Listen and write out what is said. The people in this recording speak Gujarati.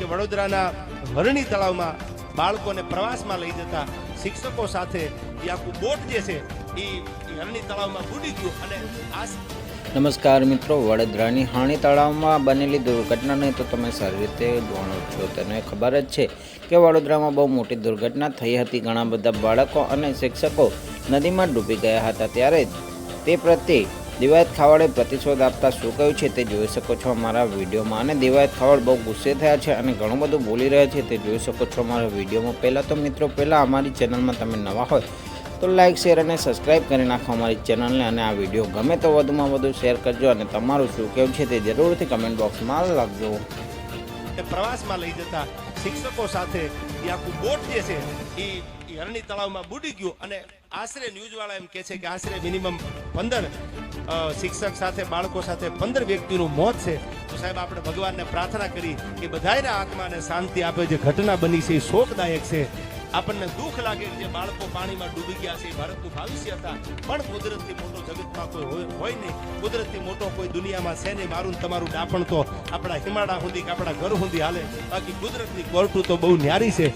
કે વડોદરાના વરણી તળાવમાં બાળકોને પ્રવાસમાં લઈ જતા શિક્ષકો સાથે એ આખું બોટ જે છે, એ હરણી તળાવમાં બુડી ગયું અને આ નમસ્કાર મિત્રો, વડોદરાની હાણી તળાવમાં બનેલી દુર્ઘટનાને તો તમે સારી રીતે જાણો છો. તેને ખબર જ છે કે વડોદરામાં બહુ મોટી દુર્ઘટના થઈ હતી. ઘણા બધા બાળકો અને શિક્ષકો નદીમાં ડૂબી ગયા હતા. ત્યારે તે પ્રત્યે દિવાયત ખાવડે પ્રતિશોધ આપતા શું કહ્યું છે તે જોઈ શકો છો અમારા વિડીયોમાં. અને દિવાયત ખાવડ બહુ ગુસ્સે થયા છે અને ઘણું બધું બોલી રહ્યા છે તે જોઈ શકો છો અમારા વિડીયોમાં. પહેલાં તો મિત્રો, પહેલાં અમારી ચેનલમાં તમે નવા હોય તો લાઇક શેર અને સબસ્ક્રાઇબ કરી નાખો અમારી ચેનલને. અને આ વીડિયો ગમે તો વધુમાં વધુ શેર કરજો અને તમારું શું કેવું છે તે જરૂરથી કમેન્ટ બોક્સમાં લખજો. પ્રવાસમાં લઈ જતા શિક્ષકો સાથે એ આખું બોટ જે છે એ હરણી તળાવમાં બુડી ગયું અને આશરે ન્યૂઝવાળા એમ કહે છે કે આશરે મિનિમમ પંદર શિક્ષક સાથે, બાળકો સાથે પંદર વ્યક્તિનું મોત છે. તો સાહેબ, આપણે ભગવાનને પ્રાર્થના કરી કે બધાયના આત્માને શાંતિ આપે. જે ઘટના બની છે, એ શોકદાયક છે. આપણને દુઃખ લાગે કે જે બાળકો પાણીમાં ડૂબી ગયા છે ભારતનું ભવિષ્ય હતા. પણ કુદરતથી મોટો જગતમાં કોઈ હોય નહીં. કુદરતથી મોટો કોઈ દુનિયામાં છે નહીં. મારું તમારું ડાપણ તો આપણા હિમાડા સુધી આપણા ઘર સુધી હાલે. બાકી કુદરતની કોર્ટું તો બહુ ન્યારી છે.